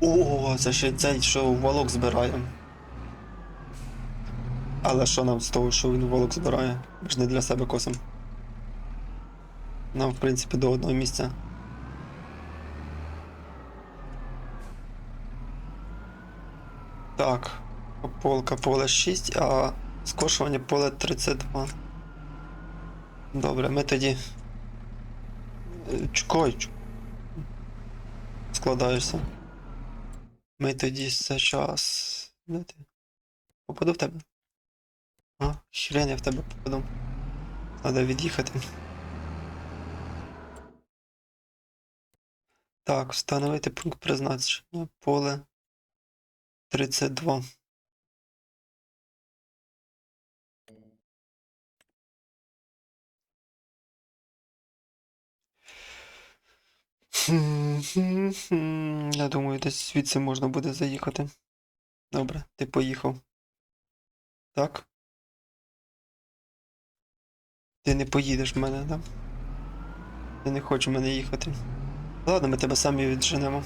О, це ще цей, що волок збирає. Але що нам з того, що він волок збирає? Ми ж не для себе косим. Нам, в принципі, до одного місця. Так. Полка поле 6, а скошування поле 32. Добре, ми тоді. Е, Чекай. Складаєшся. Ми тоді зараз. Де ти? Попаду в тебе? А, хрен я в тебе попаду. Треба від'їхати. Так, встановити пункт призначення. Поле 32. Хм-хм-хм. Я думаю, десь звідси можна буде заїхати. Добре, ти поїхав. Так? Ти не поїдеш в мене, так? Ти не хочеш в мене їхати. Ладно, ми тебе самі відженемо.